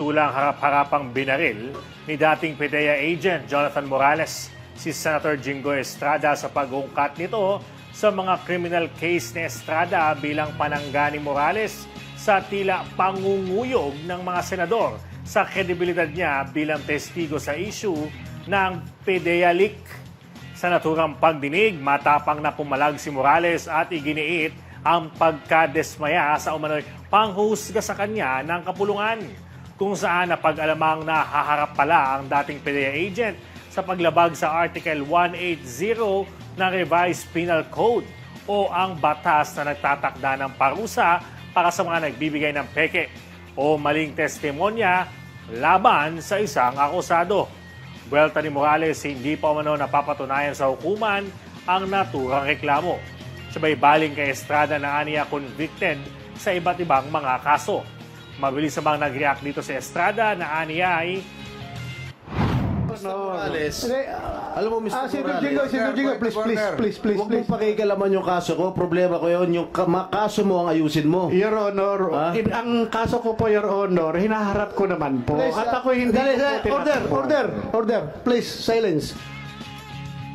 Tulang harap-harapang binaril ni dating PDEA agent Jonathan Morales si Senator Jingo Estrada sa pag-ungkat nito sa mga criminal case ni Estrada bilang panangga ni Morales sa tila pangunguyog ng mga senador sa kredibilidad niya bilang testigo sa issue ng PDEA leak. Sa naturang pagdinig, matapang na pumalag si Morales at iginiit ang pagkadesmaya sa umano'y panghusga sa kanya ng kapulungan kung saan napag-alamang nahaharap pala ang dating PDEA agent sa paglabag sa Article 180 ng Revised Penal Code o ang batas na nagtatakda ng parusa para sa mga nagbibigay ng peke o maling testimonya laban sa isang akusado. Buwelta ni Morales, hindi pa umano napapatunayan sa hukuman ang naturang reklamo. Sabay baling kay Estrada na aniya convicted sa iba't ibang mga kaso. Mabilis na bang nag-react dito si Estrada na aniya ay Mr. Morales, Hindi, alam mo, Mr. Ah, Senator Morales, Jingo, Senator Jingo, please, please, please, please, huwag mong please. pakikalaman yung kaso ko. Problema ko yun. Yung kaso mo ang ayusin mo. Your Honor, Ah? in- ang kaso ko po, Your Honor, hinaharap ko naman po. Please, At ah, ako hindi dali, po dali, Order, tinatakbo. order, order. Please, silence.